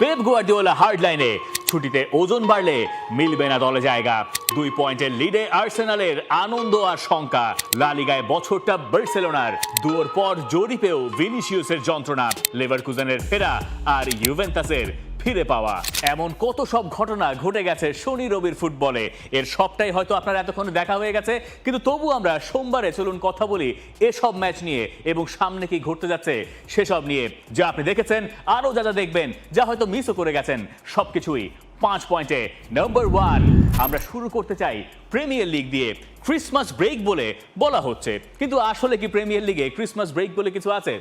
Pep গুয়ার্ডিওলা hard লাইনে ছুটিতে ওজন বাড়লে মিলবে না দলে জায়গা। দুই পয়েন্টের লিডে আর্সেনালের আনন্দ আর শঙ্কা। লালিগায় বছরটা বার্সেলোনার। দুয়োর পর জরিপেও ভিনিসিউসের যন্ত্রণা। লেভারকুজেনের ফেরা আর ইউভেন্টাসের ফিরে পাওয়া। এমন কত সব ঘটনা ঘটে গেছে শনি রবির ফুটবলে। এর সবটাই হয়তো আপনার এতক্ষণে দেখা হয়ে গেছে, কিন্তু তবু আমরা সোমবারে চলুন কথা বলি এসব ম্যাচ নিয়ে এবং সামনে কি ঘটতে যাচ্ছে সেসব নিয়ে, যা আপনি দেখেছেন, আরও যা যা দেখবেন, যা হয়তো মিসও করে গেছেন, সবকিছুই পাঁচ পয়েন্টে। নাম্বার ওয়ান আমরা শুরু করতে চাই প্রিমিয়ার লিগ দিয়ে। ক্রিসমাস ব্রেক বলে বলা হচ্ছে। কিন্তু আসলে কি প্রিমিয়ার লিগে ক্রিসমাস ব্রেক বলে কিছু আছে?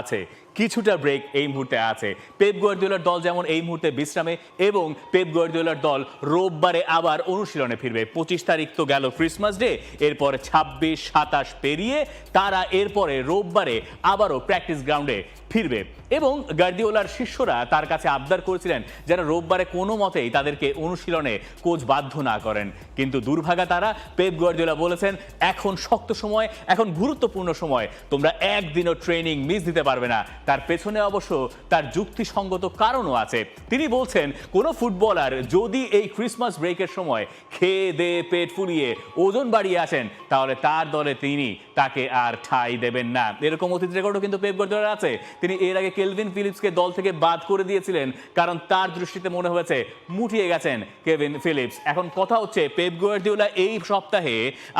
আছে। কিছুটা ব্রেক এই মুহূর্তে আছে। পেপ গোয়ার্দিওলার দল যেমন এই মুহূর্তে বিশ্রামে এবং পেপ গোয়ার্দিওলার দল রোববারে আবার অনুশীলনে ফিরবে। পঁচিশ তারিখ তো গেল ক্রিসমাস ডে এরপরে ছাব্বিশ, সাতাশ পেরিয়ে তারা এরপরে রোববারে আবারও প্র্যাকটিস গ্রাউন্ডে ফিরবে। এবং গার্দিওলার শিষ্যরা তার কাছে আবদার করেছিলেন যেন রোববারে কোনো মতেই তাদেরকে অনুশীলনে কোচ বাধ্য না করেন। কিন্তু দুর্ভাগা তারা পেপ গার্দিওলা বলেছেন, এখন শক্ত সময়, এখন গুরুত্বপূর্ণ সময়। তোমরা একদিনও ট্রেনিং মিস দিতে পারবে না। তার পেছনে অবশ্য তার যুক্তিসঙ্গত কারণও আছে। তিনি বলছেন, কোনো ফুটবলার যদি এই ক্রিসমাস ব্রেকের সময় খেয়ে দে পেট ফুলিয়ে ওজন বাড়িয়ে আসেন, তাহলে তার দলে তিনি তাকে আর ঠাই দেবেন না। এরকম অতীত রেকর্ডও কিন্তু পেপ গার্দিওলার আছে। তিনি এর আগে কেলভিন ফিলিপসকে দল থেকে বাদ করে দিয়েছিলেন, কারণ তার দৃষ্টিতে মনে হয়েছে মুটিয়ে গেছেন কেভিন ফিলিপস। এখন কথা হচ্ছে, পেপ গার্দিওলা এই সপ্তাহে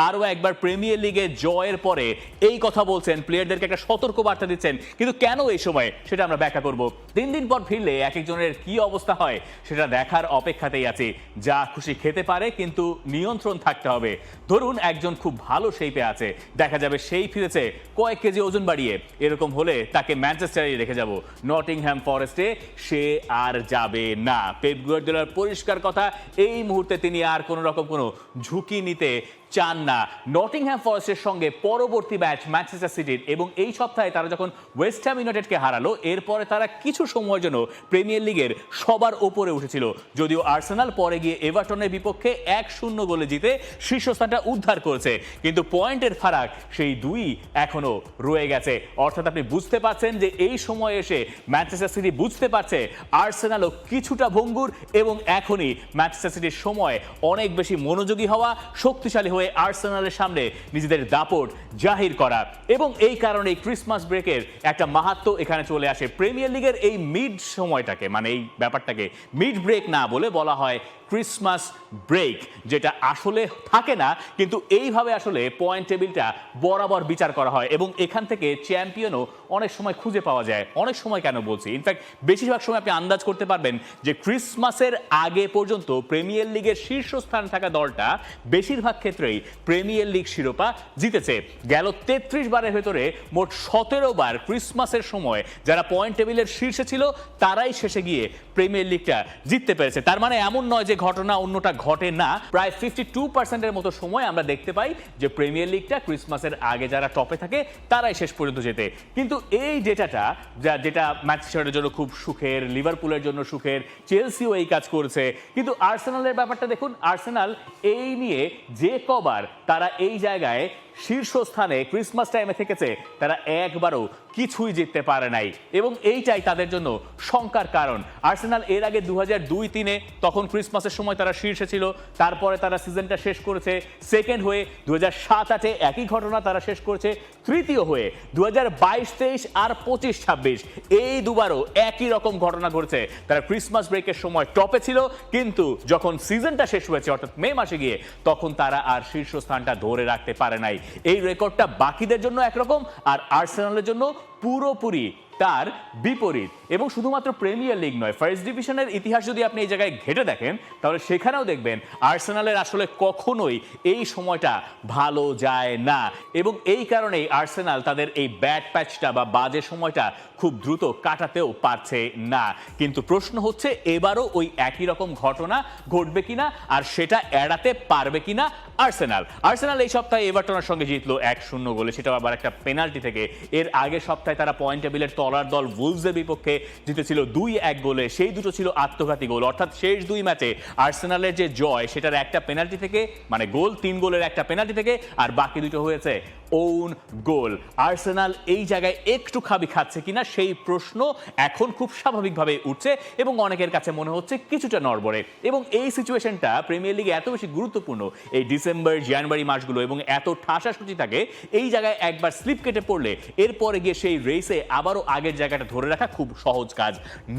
আরও একবার প্রিমিয়ার লিগে জয়ের পরে এই কথা বলছেন। প্লেয়ারদেরকে একটা সতর্ক বার্তা দিচ্ছেন। কিন্তু কেন এই সময় সেটা আমরা ব্যাখ্যা করব। তিন দিন পর ফিরলে এক একজনের কি অবস্থা হয় সেটা দেখার অপেক্ষাতেই আছি। যা খুশি খেতে পারে কিন্তু নিয়ন্ত্রণ থাকতে হবে। ধরুন একজন খুব ভালো শেপে আছে, দেখা যাবে সেই ফিরেছে কয়েক কেজি ওজন বাড়িয়ে। এরকম হলে তাকে ম্যানচেস্টারে রেখে যাব। নটিংহ্যাম ফরেস্টে সে আর যাবে না। পেপ গুয়ার্দিওলার পরিষ্কার কথা, এই মুহূর্তে তিনি আর কোনো রকম কোনো ঝুঁকি নিতে চান না। নটিংহ্যাম ফরেস্টের সঙ্গে পরবর্তী ম্যাচ ম্যানচেস্টার সিটির এবং এই সপ্তাহে তারা যখন ওয়েস্ট হ্যাম ইউনাইটেডকে হারালো, এরপরে তারা কিছু সময়ের জন্য প্রিমিয়ার লিগের সবার ওপরে উঠেছিল। যদিও আর্সেনাল পরে গিয়ে এভারটনের বিপক্ষে এক শূন্য গোলে জিতে শীর্ষস্থানটা উদ্ধার করেছে, কিন্তু পয়েন্টের ফারাক সেই দুই এখনও রয়ে গেছে। অর্থাৎ আপনি বুঝতে পারছেন যে এই সময় এসে ম্যানচেস্টার সিটি বুঝতে পারছে আর্সেনালও কিছুটা ভঙ্গুর এবং এখনই ম্যানচেস্টার সিটির সময় অনেক বেশি মনোযোগী হওয়া, শক্তিশালী হয়ে আর্সেনালের সামনে নিজেদের দাপট জাহির করা। এবং এই কারণে ক্রিসমাস ব্রেকের একটা মাহাত্ম এখানে চলে আসে। প্রিমিয়ার লিগের এই মিড সময়টাকে মানে এই ব্যাপারটাকে মিড ব্রেক না বলে বলা হয় ক্রিসমাস ব্রেক যেটা আসলে থাকে না, কিন্তু এইভাবে আসলে পয়েন্ট টেবিলটা বরাবর বিচার করা হয় এবং এখান থেকে চ্যাম্পিয়নও অনেক সময় খুঁজে পাওয়া যায়। অনেক সময় কেন বলছি? ইনফ্যাক্ট বেশিরভাগ সময় আপনি আন্দাজ করতে পারবেন যে ক্রিসমাসের আগে পর্যন্ত প্রিমিয়ার লিগের শীর্ষস্থান থাকা দলটা বেশিরভাগ ক্ষেত্রেই প্রিমিয়ার লিগ শিরোপা জিতেছে। গেল তেত্রিশ বারের ভেতরে মোট সতেরো বার ক্রিসমাসের সময় যারা পয়েন্ট টেবিলের শীর্ষে ছিল, তারাই শেষে গিয়ে প্রিমিয়ার লিগটা জিততে পেরেছে। তার মানে এমন নয় যে ঘটনা অন্যটা ঘটে না। প্রায় ফিফটি টু পার্সেন্টের মতো সময় আমরা দেখতে পাই যে প্রিমিয়ার লিগটা ক্রিসমাসের আগে যারা টপে থাকে, তারাই শেষ পর্যন্ত যেতে কিন্তু এই ডেটাটা, যা যেটা ম্যানচেস্টারের জন্য খুব সুখের লিভারপুলের জন্য সুখের চেলসিও এই কাজ করছে। কিন্তু আর্সেনালের ব্যাপারটা দেখুন আর্সেনাল এই নিয়ে যে কবার তারা এই জায়গায় শীর্ষস্থানে ক্রিসমাস টাইমে থেকেছে, তারা একবারও কিছুই জিততে পারে নাই। এবং এইটাই তাদের জন্য শঙ্কার কারণ। আর্সেনাল এর আগে দু হাজার দুই তিনে তখন ক্রিসমাসের সময় তারা শীর্ষে ছিল, তারপরে তারা সিজনটা শেষ করেছে। সেকেন্ড হয়ে দু হাজার সাত আটে একই ঘটনা তারা শেষ করেছে। তৃতীয় হয়ে দু হাজার বাইশ তেইশ আর পঁচিশ ছাব্বিশ, এই দুবারও একই রকম ঘটনা ঘটেছে। তারা ক্রিসমাস ব্রেকের সময় টপে ছিল, কিন্তু যখন সিজনটা শেষ হয়েছে, অর্থাৎ মে মাসে গিয়ে, তখন তারা আর শীর্ষস্থানটা ধরে রাখতে পারে নাই। এই রেকর্ডটা বাকিদের জন্য একরকম আর আর্সেনালের জন্য পুরোপুরি তার বিপরীত। এবং শুধুমাত্র প্রিমিয়ার লিগ নয়, ফার্স্ট ডিভিশনের ইতিহাস যদি আপনি এই জায়গায় ঘেটে দেখেন, তাহলে সেখানেও দেখবেন আর্সেনালের আসলে কখনোই এই সময়টা ভালো যায় না। এবং এই কারণেই আর্সেনাল তাদের এই ব্যাট প্যাচটা বা বাজে সময়টা খুব দ্রুত কাটাতেও পারছে না। কিন্তু প্রশ্ন হচ্ছে, এবারও ওই একই রকম ঘটনা ঘটবে কিনা? আর সেটা এড়াতে পারবে কিনা? আর্সেনাল। আর্সেনাল এই সপ্তাহে এভারটনের সঙ্গে জিতলো এক শূন্য গোলে, সেটাও আবার একটা পেনাল্টি থেকে। এর আগের সপ্তাহে তারা পয়েন্ট টেবিলের তলার দল ভুলসের বিপক্ষে জিতেছিল দুই এক গোলে, সেই দুটো ছিল আত্মঘাতী গোল। অর্থাৎ শেষ দুই ম্যাচে আর্সেনালের যে জয়, সেটার একটা পেনাল্টি থেকে মানে গোল, তিন গোলের একটা পেনাল্টি থেকে, আর বাকি দুটো হয়েছে ওন গোল। আর্সেনাল এই জায়গায় একটু খাবি খাচ্ছে কিনা, সেই প্রশ্ন এখন খুব স্বাভাবিকভাবে উঠছে এবং অনেকের কাছে মনে হচ্ছে কিছুটা নড়বড়ে। এবং এই সিচুয়েশনটা প্রিমিয়ার লিগে এত বেশি গুরুত্বপূর্ণ, এই ডিসেম্বর, জানুয়ারি মাসগুলো এবং এত ঠাসাসুচি থাকে, এই জায়গায় একবার স্লিপ কেটে পড়লে এরপরে গিয়ে সেই রেসে আবারও আগের জায়গাটা ধরে রাখা খুব সহজ কাজ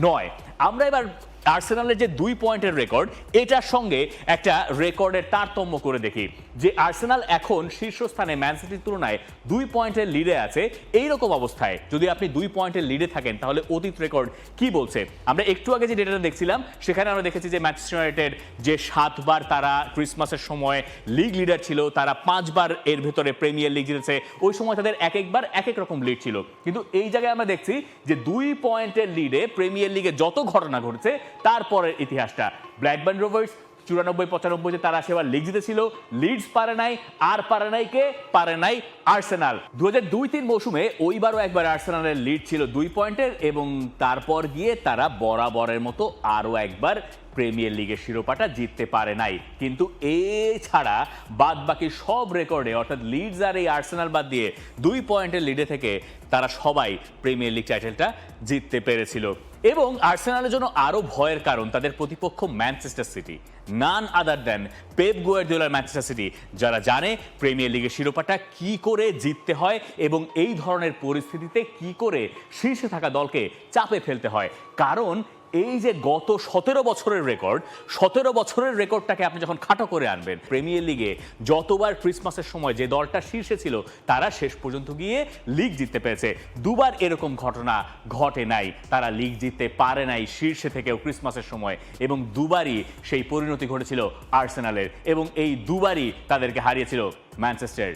নয়। আমরা এবার আর্সেনালের যে দুই পয়েন্টের রেকর্ড, এটার সঙ্গে একটা রেকর্ডের তারতম্য করে দেখি। যে আর্সেনাল এখন শীর্ষস্থানে ম্যান সিটির তুলনায় দুই পয়েন্টের লিডে আছে। এই রকম অবস্থায় যদি আপনি দুই পয়েন্টের লিডে থাকেন, তাহলে অতীত রেকর্ড কি বলছে? আমরা একটু আগে যে ডেটাটা দেখছিলাম, সেখানে আমরা দেখেছি যে ম্যানচেস্টার ইউনাইটেড যে সাতবার তারা ক্রিসমাসের সময় লিগ লিডার ছিল, তারা পাঁচবার এর ভেতরে প্রিমিয়ার লিগ জিতেছে। ওই সময় তাদের এক একবার এক এক রকম লিড ছিল। কিন্তু এই জায়গায় আমরা দেখছি যে দুই পয়েন্টের লিডে প্রিমিয়ার লিগে যত ঘটনা ঘটেছে, তারপরের ইতিহাসটা। ব্ল্যাকবার্ন রোভার্স চুরানব্বই, পঁচানব্বইতে তারা সেবার লিগ জিতেছিল। লিডস পারে নাই, আর পারে নাই কে? পারে নাই আর্সেনাল দু হাজার দুই তিন মৌসুমে ওইবারও একবার আর্সেনালের লিড ছিল দুই পয়েন্টের এবং তারপর গিয়ে তারা বরাবরের মতো আরও একবার প্রিমিয়ার লিগের শিরোপাটা জিততে পারে নাই। কিন্তু এছাড়া বাদ বাকি সব রেকর্ডে অর্থাৎ লিডস আর এই আর্সেনাল বাদ দিয়ে দুই পয়েন্টের লিডে থেকে তারা সবাই প্রিমিয়ার লিগ টাইটেলটা জিততে পেরেছিল। এবং আর্সেনালের জন্য আরও ভয়ের কারণ তাদের প্রতিপক্ষ Manchester City. None other than Pep গোয়ার্দিওলার Manchester City, যারা জানে প্রিমিয়ার লিগের শিরোপাটা কি করে জিততে হয় এবং এই ধরনের পরিস্থিতিতে কি করে শীর্ষে থাকা দলকে চাপে ফেলতে হয়। কারণ এই যে গত সতেরো বছরের রেকর্ড, সতেরো বছরের রেকর্ডটাকে আপনি যখন খাটো করে আনবেন, প্রিমিয়ার লিগে যতবার ক্রিসমাসের সময় যে দলটা শীর্ষে ছিল, তারা শেষ পর্যন্ত গিয়ে লিগ জিততে পেরেছে। দুবার এরকম ঘটনা ঘটে নাই, তারা লিগ জিততে পারে নাই শীর্ষে থেকেও ক্রিসমাসের সময় এবং দুবারই সেই পরিণতি ঘটেছিল আর্সেনালের এবং এই দুবারই তাদেরকে হারিয়েছিল ম্যানচেস্টার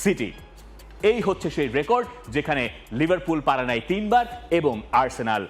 সিটি। এই হচ্ছে সেই রেকর্ড যেখানে লিভারপুল পারে নাই তিনবার এবং আর্সেনাল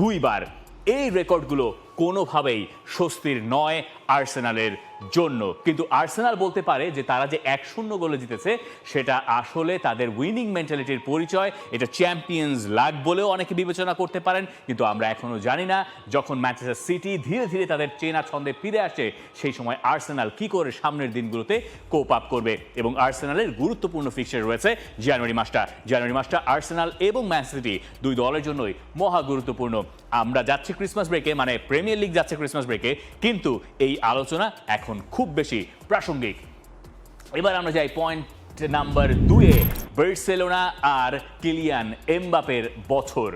দুইবার। এই রেকর্ডগুলো কোনোভাবেই স্বস্তির নয়। আর্সেনালের জন্য। কিন্তু আর্সেনাল বলতে পারে যে তারা যে এক শূন্য গোলে জিতেছে, সেটা আসলে তাদের উইনিং মেন্টালিটির পরিচয়। এটা চ্যাম্পিয়ন্স লাগ বলেও অনেকে বিবেচনা করতে পারেন, কিন্তু আমরা এখনও জানি না যখন ম্যানচেস্টার সিটি ধীরে ধীরে তাদের চেনা ছন্দে ফিরে আসে, সেই সময় আর্সেনাল কি করে সামনের দিনগুলোতে কোপ আপ করবে। এবং আর্সেনালের গুরুত্বপূর্ণ ফিক্সচার রয়েছে জানুয়ারি মাসটা। জানুয়ারি মাসটা আর্সেনাল এবং ম্যান সিটি দুই দলের জন্যই মহা গুরুত্বপূর্ণ। আমরা যাচ্ছি ক্রিসমাস ব্রেকে মানে প্রিমিয়ার লিগ যাচ্ছে ক্রিসমাস ব্রেকে কিন্তু এই আলোচনা এখন খুব বেশি প্রাসঙ্গিক। এবার আমরা যাই পয়েন্ট নাম্বার দুয়ে, বার্সেলোনা আর কিলিয়ান এমবাপের বছর।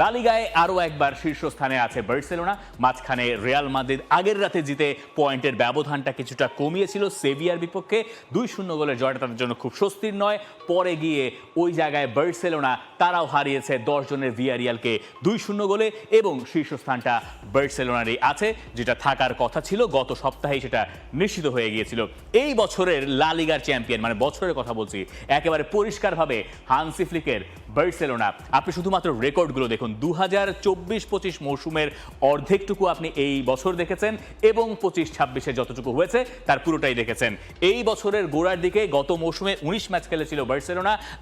লালিগায় আরও একবার শীর্ষস্থানে আছে বার্সেলোনা, মাঝখানে রিয়াল মাদ্রিদ আগের রাতে জিতে পয়েন্টের ব্যবধানটা কিছুটা কমিয়েছিল সেভিয়ার বিপক্ষে। দুই শূন্য গোলের জয়টা তাদের জন্য খুব স্বস্তির নয় পরে গিয়ে ওই জায়গায় বার্সেলোনা, তারাও হারিয়েছে দশ জনের ভিয়ারিয়ালকে দুই শূন্য গোলে এবং শীর্ষস্থানটা বার্সেলোনারই আছে, যেটা থাকার কথা ছিল। গত সপ্তাহেই সেটা নিশ্চিত হয়ে গিয়েছিল। এই বছরের লালিগার চ্যাম্পিয়ন মানে বছরের কথা বলছি, একেবারে পরিষ্কারভাবে হানসি ফ্লিকের বার্সেলোনা। আপনি শুধুমাত্র রেকর্ডগুলো দেখুন দু হাজার চব্বিশ পঁচিশ মৌসুমের অর্ধেকটুকু আপনি এই বছর দেখেছেন এবং পঁচিশ ছাব্বিশে যতটুকু হয়েছে, তার পুরোটাই দেখেছেন। এই বছরের গোড়ার দিকে গত মৌসুমে উনিশ ম্যাচ খেলেছিল বার্সেলোনা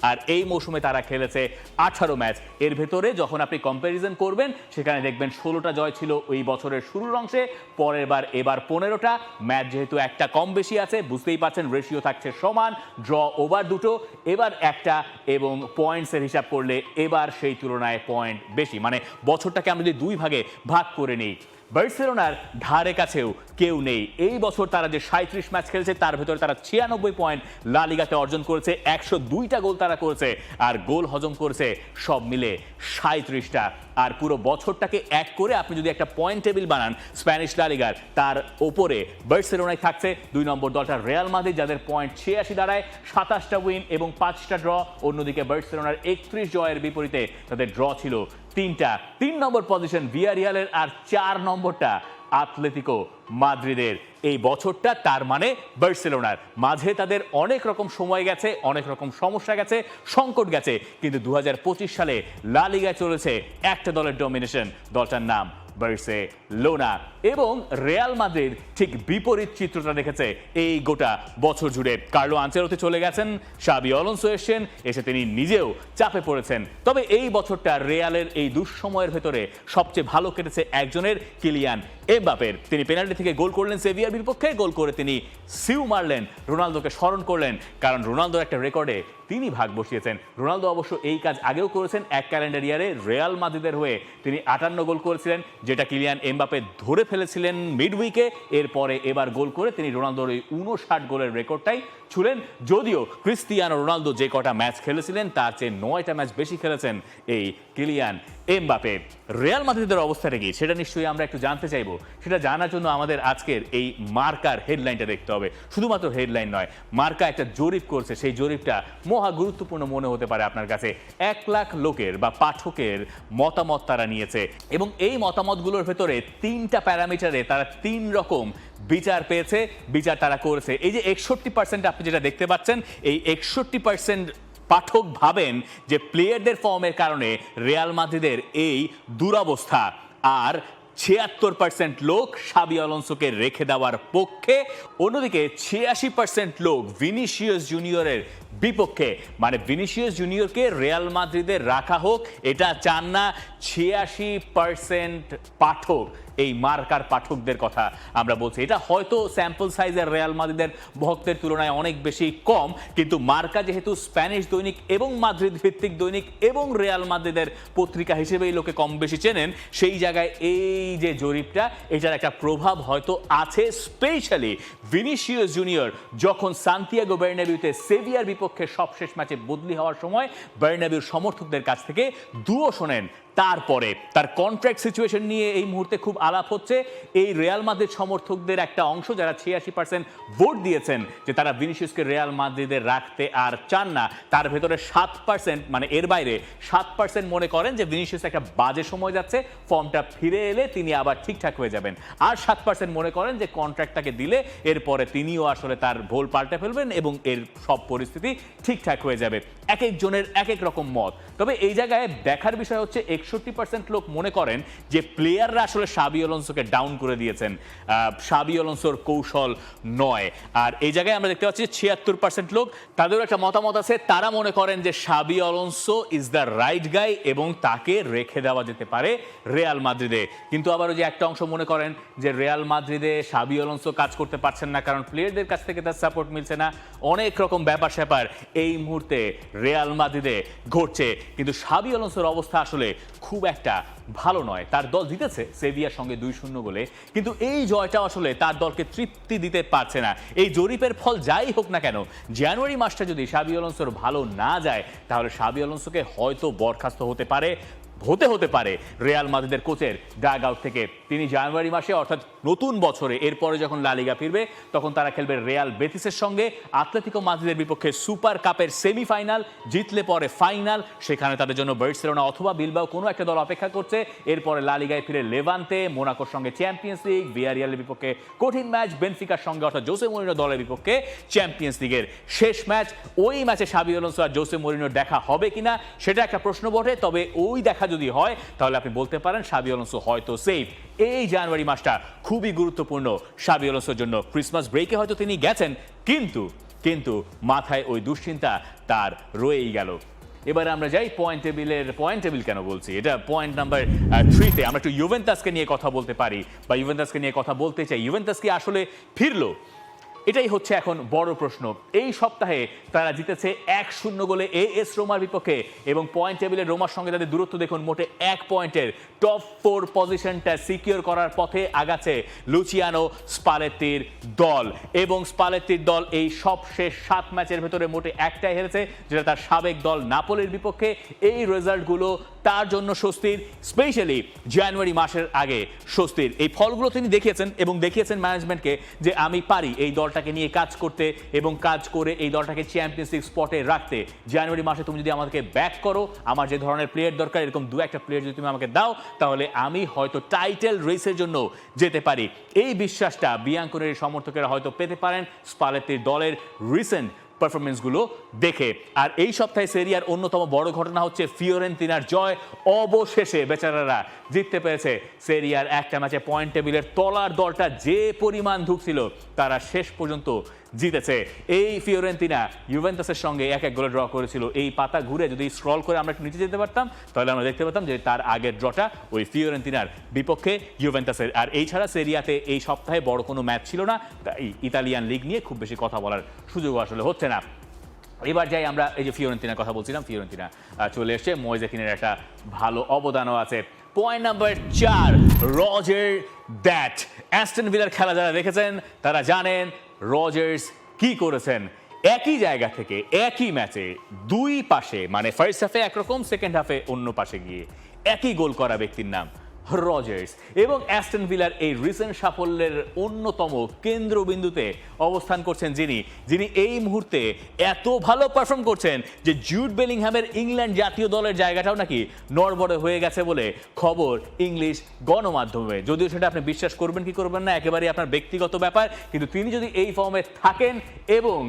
আর এই মৌসুমে তারা খেলেছে আঠারো ম্যাচ। এর ভেতরে যখন আপনি কম্প্যারিজন করবেন, সেখানে দেখবেন ষোলোটা জয় ছিল ওই বছরের শুরুর অংশে, পরের বার এবার পনেরোটা। ম্যাচ যেহেতু একটা কম বেশি আছে, বুঝতেই পারছেন রেশিও থাকছে সমান ড্র ওভার দুটো। এবার একটা এবং পয়েন্টসের হিসাব করলে এবার সেই তুলনায় পয়েন্ট বেশি। মানে বছরটাকে আমরা যদি দুই ভাগে ভাগ করে নিই বার্সেলোনার ধারে কাছেও কেউ নেই। এই বছর তারা যে সাঁত্রিশ ম্যাচ খেলেছে, তার ভেতরে তারা ছিয়ানব্বই পয়েন্ট লালিগাতে অর্জন করেছে, একশো দুইটা গোল তারা করেছে, আর গোল হজম করেছে সব মিলে সাঁত্রিশটা আর পুরো বছরটাকে এক করে আপনি যদি একটা পয়েন্ট টেবিল বানান স্প্যানিশ লালিগার তার ওপরে বার্সেলোনায় থাকছে, দুই নম্বর দলটা রেয়াল মাদ্রিদ যাদের পয়েন্ট ছিয়াশি দাঁড়ায়, সাতাশটা উইন এবং পাঁচটা ড্র অন্যদিকে বার্সেলোনার একত্রিশ জয়ের বিপরীতে তাদের ড্র ছিল তিনটা। তিন নম্বর পজিশন ভিয়ারিয়ালের আর চার নম্বরটা আতলেতিকো মাদ্রিদের এই বছরটা, তার মানে বার্সেলোনার। মাঝে তাদের অনেক রকম সময় গেছে, অনেক রকম সমস্যা গেছে, সংকট গেছে, কিন্তু দু হাজার পঁচিশ সালে লালিগায় চলেছে একটা দলের ডমিনেশন দলটার নাম বার্সে লোনা এবং রেয়াল মাদ্রিদ ঠিক বিপরীত চিত্রটা দেখেছে এই গোটা বছর জুড়ে। কার্লো আনচেরোতে চলে গেছেন সাবি অলনসো এসছেন, এসে তিনি নিজেও চাপে পড়েছেন। তবে এই বছরটা রেয়ালের এই দুঃসময়ের ভেতরে সবচেয়ে ভালো কেটেছে একজনের, কিলিয়ান এমবাপের। তিনি পেনাল্টি থেকে গোল করলেন সেভিয়ার বিপক্ষে, গোল করে তিনি সিউ মারলেন, রোনালদোকে স্মরণ করলেন। কারণ রোনালদোর একটা রেকর্ডে তিনি ভাগ বসিয়েছেন। রোনালদো অবশ্য এই কাজ আগেও করেছেন, এক ক্যালেন্ডার ইয়ারে রেয়াল মাদ্রিদের হয়ে। তিনি আটান্ন গোল করেছিলেন, যেটা কিলিয়ান এমবাপে ধরে ফেলেছিলেন মিড উইকে এরপরে এবার গোল করে তিনি রোনালদোর ওই উনষাট গোলের রেকর্ডটাই ছুলেন। যদিও ক্রিস্তিয়ানো রোনালদো যে কটা ম্যাচ খেলেছিলেন, তার চেয়ে নয়টা ম্যাচ বেশি খেলেছেন এই কিলিয়ান এমবাপে। রিয়াল মাদ্রিদের অবস্থাটা কি? সেটা নিশ্চয়ই আমরা একটু জানতে চাইব। সেটা জানার জন্য আমাদের আজকের এই মার্কার হেডলাইনটা দেখতে হবে। শুধুমাত্র হেডলাইন নয়, মার্কা একটা জরিপ করছে। সেই জরিপটা মহা গুরুত্বপূর্ণ মনে হতে পারে আপনার কাছে। এক লাখ লোকের বা পাঠকের মতামত তারা নিয়েছে এবং এই মতামতগুলোর ভেতরে তিনটা প্যারামিটারে তারা তিন রকম বিচার পেয়েছে, বিচার তারা করেছে। এই যে একষট্টি পার্সেন্ট আপনি যেটা দেখতে পাচ্ছেন, এই একষট্টি পার্সেন্ট পাঠক ভাবেন যে প্লেয়ারদের ফর্মের কারণে রিয়াল মাদ্রিদের এই দুরবস্থা। আর ছিয়াত্তর পার্সেন্ট লোক সাবি অলonsoকে রেখে দেওয়ার পক্ষে, অন্যদিকে ছিয়াশি পার্সেন্ট লোক ভিনিসিয়াস জুনিয়রের বিপক্ষে। মানে ভিনিসিয়াস জুনিয়রকে রিয়াল মাদ্রিদের রাখা হোক, এটা চান না ছিয়াশি পার্সেন্ট পাঠক। এই মার্কার পাঠকদের কথা আমরা বলছি। এটা হয়তো স্যাম্পল সাইজের রেয়াল মাদ্রিদের ভক্তের তুলনায় অনেক বেশি কম, কিন্তু মার্কা যেহেতু স্প্যানিশ দৈনিক এবং মাদ্রিদ ভিত্তিক দৈনিক এবং রেয়াল মাদ্রিদের পত্রিকা হিসেবেই লোকে কম বেশি চেনেন, সেই জায়গায় এই যে জরিপটা, এটার একটা প্রভাব হয়তো আছে স্পেশালি ভিনিসিয়াস জুনিয়র যখন সান্তিয়াগো বের্নাবিউতে সেভিয়ার বিপক্ষে সবশেষ ম্যাচে বদলি হওয়ার সময় বের্নাবিউর সমর্থকদের কাছ থেকে দুও শোনেন তারপরে তার কন্ট্রাক্ট সিচুয়েশন নিয়ে এই মুহূর্তে খুব আলাপ হচ্ছে। এই রিয়াল মাদ্রিদ সমর্থকদের একটা অংশ যারা ছিয়াশি পার্সেন্ট ভোট দিয়েছেন যে তারা ভিনিসিয়াসকে রিয়াল মাদ্রিদে রাখতে আর চান না, তার ভেতরে সাত পার্সেন্ট মানে এর বাইরে সাত পার্সেন্ট মনে করেন যে ভিনিসিয়াস একটা বাজে সময় যাচ্ছে, ফর্মটা ফিরে এলে তিনি আবার ঠিকঠাক হয়ে যাবেন। আর সাত পার্সেন্ট মনে করেন যে কন্ট্রাক্টটাকে দিলে এরপরে তিনিও আসলে তার ভোল পাল্টে ফেলবেন এবং এর সব পরিস্থিতি ঠিকঠাক হয়ে যাবে। এক একজনের এক এক রকম মত। তবে এই জায়গায় দেখার বিষয় হচ্ছে একষট্টি পার্সেন্ট লোক মনে করেন যে প্লেয়াররা আসলে সাবি অলন্সোকে ডাউন করে দিয়েছেন। সাবি অলন্সোর কৌশল নয়। আর এই জায়গায় আমরা দেখতে পাচ্ছি ছিয়াত্তর পার্সেন্ট লোক, তাদেরও একটা মতামত আছে। তারা মনে করেন যে Xabi Alonso is the right guy এবং তাকে রেখে দেওয়া যেতে পারে রেয়াল মাদ্রিদে। কিন্তু আবার যে একটা অংশ মনে করেন যে রেয়াল মাদ্রিদে সাবি অলন্সো কাজ করতে পারছেন না, কারণ প্লেয়ারদের কাছ থেকে তার সাপোর্ট মিলছে না। অনেক রকম ব্যাপার স্যাপার এই মুহূর্তে রেয়াল মাদ্রিদে ঘটছে। কিন্তু সাবি অলন্সোর অবস্থা আসলে খুব একটা ভালো নয়। তার দল জিতেছে সেভিয়ার সঙ্গে দুই শূন্য গোলে। কিন্তু এই জয়টা আসলে তার দলকে তৃপ্তি দিতে পারছে না। এই জরিপের ফল যাই হোক না কেন, জানুয়ারি মাসটা যদি সাবি অলন্সোর ভালো না যায়, তাহলে সাবি অলন্সোকে হয়তো বরখাস্ত হতে পারে। হতে হতে পারে। রিয়াল মাদ্রিদের কোচের ডাগ আউট থেকে তিনি জানুয়ারি মাসে, অর্থাৎ নতুন বছরে, এরপরে যখন লালিগা ফিরবে, তখন তারা খেলবে রিয়াল বেতিসের সঙ্গে। আতলেতিকো মাদ্রিদের বিপক্ষে সুপার কাপের সেমিফাইনাল, জিতলে পরে ফাইনাল, সেখানে তাদের জন্য বার্সেলোনা অথবা বিলবাও কোনো একটা দল অপেক্ষা করছে। এরপরে লালিগায় ফিরে লেভান্তে, মোনাকোর সঙ্গে চ্যাম্পিয়ন্স লিগ, ভিয়ারিয়ালের বিপক্ষে কঠিন ম্যাচ, বেনফিকার সঙ্গে, অর্থাৎ জোসে মরিনো দলের বিপক্ষে চ্যাম্পিয়ন্স লিগের শেষ ম্যাচ। ওই ম্যাচে সাবি অলন্সো আর জোসে মরিনোর দেখা হবে কিনা, সেটা একটা প্রশ্ন বটে, তবে ওই দেখা যদি হয়, তাহলে আপনি বলতে পারেন সাবি অলন্সো হয়তো সেফ এই জানুয়ারি মাসটা খুবই গুরুত্বপূর্ণ সাবি অলন্সোর জন্য। ক্রিসমাস ব্রেকে হয়তো তিনি গেছেন, কিন্তু কিন্তু মাথায় ওই দুশ্চিন্তা তার রয়েই গেল। এবারে আমরা যাই পয়েন্ট টেবিলের পয়েন্ট টেবিল কেন বলছি? এটা পয়েন্ট নাম্বার থ্রিতে আমরা একটু ইউভেন্টাসকে নিয়ে কথা বলতে পারি। বা ইউভেন্টাসকে নিয়ে কথা বলতে চাই। ইউভেন্টাস কি আসলে ফিরলো? এটাই হচ্ছে এখন বড় প্রশ্ন। এই সপ্তাহে তারা জিতেছে এক শূন্য গোলে এ এস রোমার বিপক্ষে এবং পয়েন্ট টেবিলে রোমার সঙ্গে তাদের দূরত্ব দেখুন মোটে এক পয়েন্টের। টপ ফোর পজিশনটা সিকিউর করার পথে আগাচ্ছে লুচিয়ানো স্পালেত্তির দল। এবং স্পালেত্তির দল এই সব শেষ সাত ম্যাচের ভেতরে মোটে একটাই হেরেছে, যেটা তার সাবেক দল নাপোলের বিপক্ষে। এই রেজাল্টগুলো তার জন্য স্বস্তির স্পেশালি জানুয়ারি মাসের আগে স্বস্তির। এই ফলগুলো তিনি দেখিয়েছেন এবং দেখিয়েছেন ম্যানেজমেন্টকে যে আমি পারি এই দলটাকে নিয়ে কাজ করতে এবং কাজ করে এই দলটাকে চ্যাম্পিয়ন্স লিগ স্পটে রাখতে। জানুয়ারি মাসে তুমি যদি আমাকে ব্যাক করো, আমার যে ধরনের প্লেয়ার দরকার, এরকম দু একটা প্লেয়ার যদি তুমি আমাকে দাও, তাহলে আমি হয়তো টাইটেল রেসের জন্য যেতে পারি। এই বিশ্বাসটা বিয়াঙ্কনের সমর্থকেরা হয়তো পেতে পারেন। স্পালেতির দলের রিসেন্ট পারফরমেন্সগুলো দেখে। আর এই সপ্তাহে সেরিয়ার অন্যতম বড় ঘটনা হচ্ছে ফিওরেন্তিনার জয় অবশেষে বেচারারা জিততে পেরেছে। সেরিয়ার একটা ম্যাচে পয়েন্ট টেবিলের তলার দলটা যে পরিমাণ ঢুকছিল তারা শেষ পর্যন্ত জিতেছে। এই ফিওরেন্তিনা ইউভেন্টাসের সঙ্গে এক এক গোলে ড্র করেছিল। এই পাতা ঘুরে যদি স্ক্রল করে আমরা একটু নিচে যেতে পারতাম, তাহলে আমরা দেখতে পেতাম যে তার আগের ড্রটা ওই ফিওরেন্তিনার বিপক্ষে ইউভেন্টাসের। আর এই ছাড়া সেরিয়াতে এই সপ্তাহে বড় কোনো ম্যাচ ছিল না, তাই ইতালিয়ান লিগ নিয়ে খুব বেশি কথা বলার সুযোগ আসলে হচ্ছে না। এবার যাই আমরা, এই যে ফিওরেন্তিনার কথা বলছিলাম, ফিওরেন্তিনা চলে এসছে। ময়জেকিনের একটা ভালো অবদানও আছে। পয়েন্ট নাম্বার চার রজের দ্যাট অ্যাস্টন ভিলার খেলা যারা দেখেছেন, তারা জানেন রজার্স কি করেছেন? একই জায়গা থেকে একই ম্যাচে দুই পাশে মানে ফার্স্ট হাফে একরকম সেকেন্ড হাফে অন্য পাশে গিয়ে একই গোল করা ব্যক্তির নাম। রজার্স এবং অ্যাস্টন ভিলার এই রিসেন্ট সাফল্যের অন্যতম কেন্দ্রবিন্দুতে অবস্থান করছেন যিনি যিনি এই মুহূর্তে এত ভালো পারফর্ম করছেন যে জুট বেলিংহ্যামের ইংল্যান্ড জাতীয় দলের জায়গাটাও নাকি নড়বড়ে হয়ে গেছে বলে খবর ইংলিশ গণমাধ্যমে। যদিও সেটা আপনি বিশ্বাস করবেন কি করবেন না, একেবারেই আপনার ব্যক্তিগত ব্যাপার, কিন্তু তিনি যদি এই ফর্মে থাকেন এবং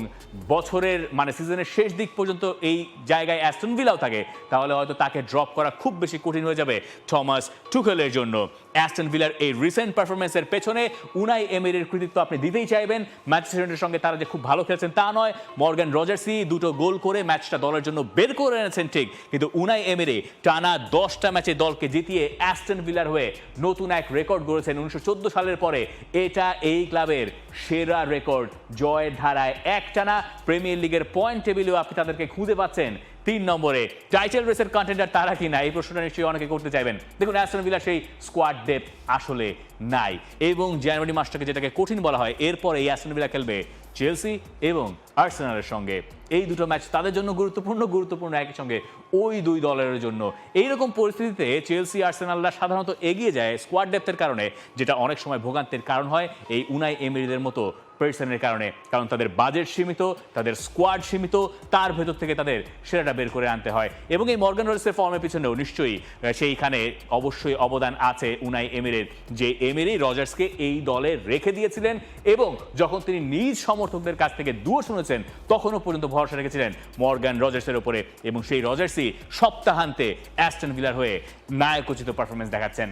বছরের মানে সিজনের শেষ দিক পর্যন্ত এই জায়গায় অ্যাস্টন ভিলাও থাকে, তাহলে হয়তো তাকে ড্রপ করা খুব বেশি কঠিন হয়ে যাবে থমাস টুকেলের জন্য। অ্যাস্টন ভিলার এই রিসেন্ট পারফরমেন্সের পেছনে উনাই এমিরের কৃতিত্ব আপনি দিতেই চাইবেন। ইউনাইটেডের সঙ্গে তারা যে খুব ভালো খেলছেন তা নয়। মর্গান রজার্সি দুটো গোল করে ম্যাচটা দলের জন্য বের করে এনেছেন ঠিক। কিন্তু উনাই এমিরে টানা দশটা ম্যাচে দলকে জিতিয়ে অ্যাস্টন ভিলার হয়ে নতুন এক রেকর্ড গড়েছেন উনিশশো চোদ্দ সালের পরে। এটা এই ক্লাবের সেরা রেকর্ড জয়ের ধারায় এক টানা প্রিমিয়ার লিগের পয়েন্ট টেবিলেও আপনি তাদেরকে খুঁজে পাচ্ছেন। তিন নম্বরে, টাইটেল রেসের কন্টেন্ডার তারা কি না এই প্রশ্নটা নিশ্চয়ই অনেকে করতে চাইবেন। দেখুন অ্যাস্টন ভিলা সেই স্কোয়াড ডেপ আসলে নাই এবং জানুয়ারি মাসটাকে যেটাকে কঠিন বলা হয়, এরপর এই অ্যাস্টন ভিলা খেলবে চেলসি এবং আর্সেনালের সঙ্গে। এই দুটো ম্যাচ তাদের জন্য গুরুত্বপূর্ণ গুরুত্বপূর্ণ একই সঙ্গে ওই দুই দলের জন্য। এইরকম পরিস্থিতিতে চেলসি আর্সেনালরা সাধারণত এগিয়ে যায় স্কোয়াড ডেপথের কারণে, যেটা অনেক সময় ভোগান্তির কারণ হয়। এই উনাই এমিরিদের মতো পার্সনের কারণে। কারণ তাদের বাজেট সীমিত, তাদের স্কোয়াড সীমিত, তার ভেতর থেকে তাদের সেরাটা বের করে আনতে হয়। এবং এই মর্গান রোলসের ফর্মের পিছনেও নিশ্চয়ই সেইখানে অবশ্যই অবদান আছে উনাই এমিরের যে এমিরি রজার্সকে এই দলে রেখে দিয়েছিলেন এবং যখন তিনি নিজ সমর্থকদের কাছ থেকে দুয়ো শুনেছেন, তখনও পর্যন্ত ভরসা রেখেছিলেন মর্গান রজার্সের উপরে। এবং সেই রজার্সই সপ্তাহান্তে অ্যাস্টন ভিলার হয়ে নায়কোচিত পারফরমেন্স দেখাচ্ছেন।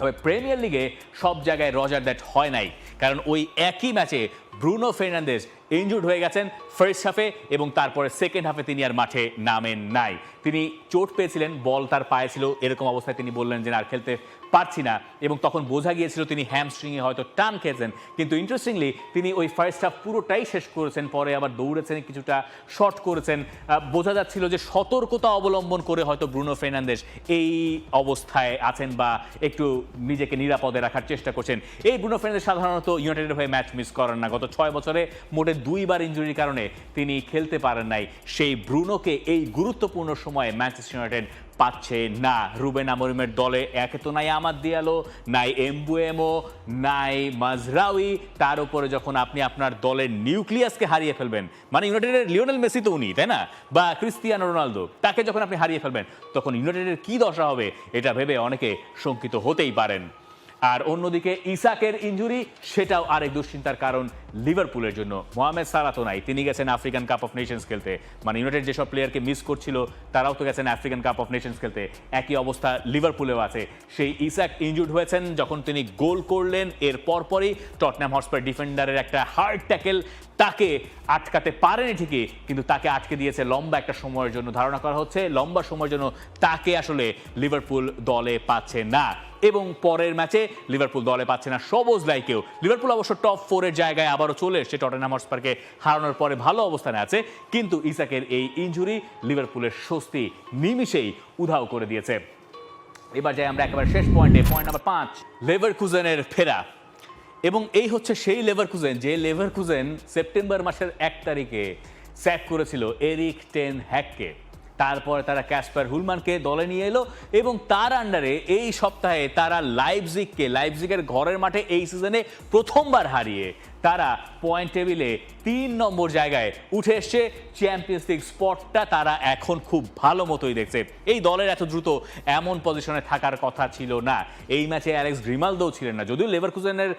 তবে প্রিমিয়ার লিগে সব জায়গায় রজার দ্যাট হয় নাই। কারণ ওই একই ম্যাচে ব্রুনো ফের্নান্দেজ ইনজুর্ড হয়ে গেছেন ফার্স্ট হাফে এবং তারপরে সেকেন্ড হাফে তিনি আর মাঠে নামেন নাই। তিনি চোট পেয়েছিলেন, বল তার পায়ে ছিল, এরকম অবস্থায় তিনি বললেন যে আর খেলতে পারছি না। এবং তখন বোঝা গিয়েছিল তিনি হ্যামস্ট্রিংয়ে হয়তো টান খেয়েছেন। কিন্তু ইন্টারেস্টিংলি তিনি ওই ফার্স্ট হাফ পুরোটাই শেষ করেছেন, পরে আবার দৌড়েছেন, কিছুটা শর্ট করেছেন। বোঝা যাচ্ছিল যে সতর্কতা অবলম্বন করে হয়তো ব্রুনো ফের্নান্দেশ এই অবস্থায় আছেন বা একটু নিজেকে নিরাপদে রাখার চেষ্টা করছেন। এই ব্রুনো ফের্নান্দেশ সাধারণত ইউনাইটেডের হয়ে ম্যাচ মিস করেন না। গত ছয় বছরে মোটে দুইবার ইঞ্জুরির কারণে তিনি খেলতে পারেন নাই। সেই ব্রুনোকে এই গুরুত্বপূর্ণ সময়ে ম্যানচেস্টার ইউনাইটেড পাচ্ছে না। রুবেন আমরিমের দলে একে তো নাই আমার দিয়ালো, নাই এমবুয়েমো, নাই মাজরাউই। তার উপরে যখন আপনি আপনার দলের নিউক্লিয়াসকে হারিয়ে ফেলবেন মানে ইউনাইটেডের লিওনেল মেসি তো উনি, তাই না? বা ক্রিস্তিয়ানো রোনালদো, তাকে যখন আপনি হারিয়ে ফেলবেন, তখন ইউনাইটেডের কি দশা হবে, এটা ভেবে অনেকে শঙ্কিত হতেই পারেন। আর অন্যদিকে ইসাকের ইঞ্জুরি সেটাও আরেক দুশ্চিন্তার কারণ লিভারপুলের জন্য। মোহামেদ সালাহ তো নাই, তিনি গেছেন আফ্রিকান কাপ অফ নেশনস খেলতে। মানে ইউনাইটেড যেসব প্লেয়ারকে মিস করছিল, তারাও তো গেছেন আফ্রিকান কাপ অফ নেশনস খেলতে। একই অবস্থা লিভারপুলেও আছে। সেই ইসাক ইনজুর্ড হয়েছেন, যখন তিনি গোল করলেন, এর পরপরই টটনাম হটস্পার ডিফেন্ডারের একটা হার্ড ট্যাকেল তাকে আটকাতে পারেনি ঠিকই, কিন্তু তাকে আটকে দিয়েছে লম্বা একটা সময়ের জন্য। ধারণা করা হচ্ছে, লম্বা সময়ের জন্য তাকে আসলে লিভারপুল দলে পাচ্ছে না। এবং পরের ম্যাচে লিভারপুল দলে পাচ্ছে না সবুজ লাইকেও। লিভারপুল অবশ্য টপ ফোরের জায়গায় আবারও চলে এসছে, টটেনহাম হটস্পারকে হারানোর পরে ভালো অবস্থানে আছে, কিন্তু ইসাকের এই ইনজুরি লিভারপুলের স্বস্তি নিমিষেই উধাও করে দিয়েছে। এবার যাই আমরা একেবারে শেষ পয়েন্টে পয়েন্ট নাম্বার পাঁচ লেভার কুজেনের ফেরা। এবং এই হচ্ছে সেই লেভার কুজেন যে লেভার কুজেন সেপ্টেম্বর মাসের এক তারিখে স্যাক করেছিল এরিক টেন হ্যাককে তারপরে তারা ক্যাসপার হুলমানকে দলে নিয়ে এলো এবং তার আন্ডারে এই সপ্তাহে তারা লাইভজিককে লাইভজিকের ঘরের মাঠে এই সিজনে প্রথমবার হারিয়ে তারা পয়েন্ট টেবিলে তিন নম্বর জায়গায় উঠে এসছে। চ্যাম্পিয়ন্স লিগ স্পটটা তারা এখন খুব ভালো মতোই দেখছে। এই দলের এত দ্রুত এমন পজিশনে থাকার কথা ছিল না। এই ম্যাচে অ্যালেক্স গ্রিমালদোও ছিলেন না। যদিও লেভারকুজেনের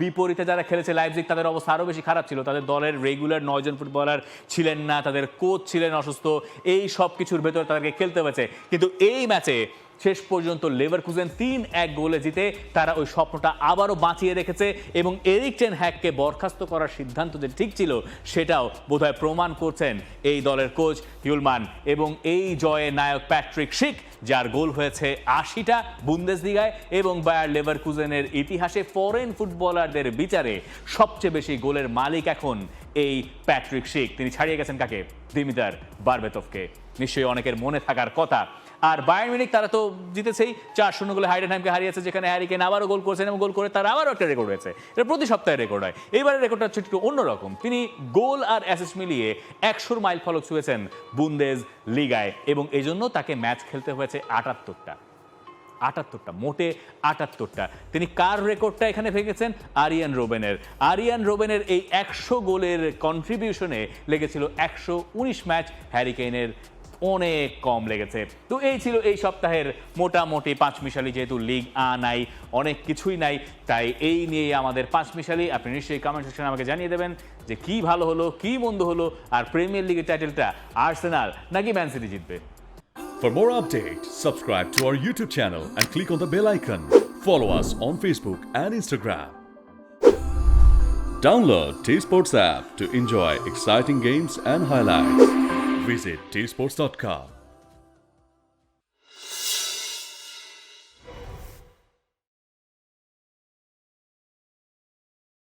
বিপরীতে যারা খেলেছে লাইভজিক তাদের অবস্থা আরও বেশি খারাপ ছিল। তাদের দলের রেগুলার নয়জন ফুটবলার ছিলেন না। তাদের কোচ ছিলেন অসুস্থ। এই সব কিছুর ভেতরে তাদেরকে খেলতে হয়েছে। কিন্তু এই ম্যাচে শেষ পর্যন্ত লেভারকুজেন তিন, এক গোলে জিতে তারা ওই স্বপ্নটা আবারও বাঁচিয়ে রেখেছে এবং এরিক টেন হ্যাককে বরখাস্ত করার সিদ্ধান্ত যে ঠিক ছিল, সেটাও বোধহয় প্রমাণ করছেন এই দলের কোচ ইউলমান এবং এই জয়ে নায়ক প্যাট্রিক শিক, যার গোল হয়েছে আশিটা বুন্দেসলিগায় এবং বায়ার লেভারকুজেনের ইতিহাসে ফরেন ফুটবলারদের বিচারে সবচেয়ে বেশি গোলের মালিক এখন এই প্যাট্রিক শিক। তিনি ছাড়িয়ে গেছেন কাকে? দিমিদার বারবেতফকে নিশ্চয়ই অনেকের মনে থাকার কথা আর বায়ার মিনিক তারা তো জিতেছেই। চার শূন্য গোলে হাইডেনহাইমকে হারিয়েছে, যেখানে হ্যারিকেন আবারও গোল করেছেন এবং গোল করে তার আবারও একটা রেকর্ড হয়েছে এটা প্রতি সপ্তাহে রেকর্ড হয়। এইবারের রেকর্ডটা হচ্ছে একটু অন্যরকম। তিনি গোল আর অ্যাসিস্ট মিলিয়ে একশোর মাইল ফলক ছুঁয়েছেন বুন্দেজ লিগায় এবং এই জন্য তাকে ম্যাচ খেলতে হয়েছে আটাত্তরটা। আটাত্তরটা, মোটে আটাত্তরটা। তিনি কার রেকর্ডটা এখানে ভেঙেছেন? আরিয়ান রোবেনের আরিয়ান রোবেনের এই একশো গোলের কন্ট্রিবিউশনে লেগেছিল একশো উনিশ ম্যাচ হ্যারিকেইনের অনেক কম লেগেছে তো এই ছিল এই সপ্তাহের মোটামুটি পাঁচ মিশালি যেহেতু লিগ আ নাই অনেক কিছুই নাই তাই এই নিয়ে আমাদের পাঁচ মিশালি আপনি নিশ্চয়ই কমেন্ট সেকশনে আমাকে জানিয়ে দেবেন যে কি ভালো হলো কি মন্দ হলো আর প্রিমিয়ার লিগের টাইটেলটা আর্সেনাল নাকি ম্যান সিটি জিতবে For more updates, subscribe to our YouTube channel and click on the bell icon. Follow us on Facebook and Instagram. Download T Sports app to enjoy exciting games and highlights. Visit tsports.com.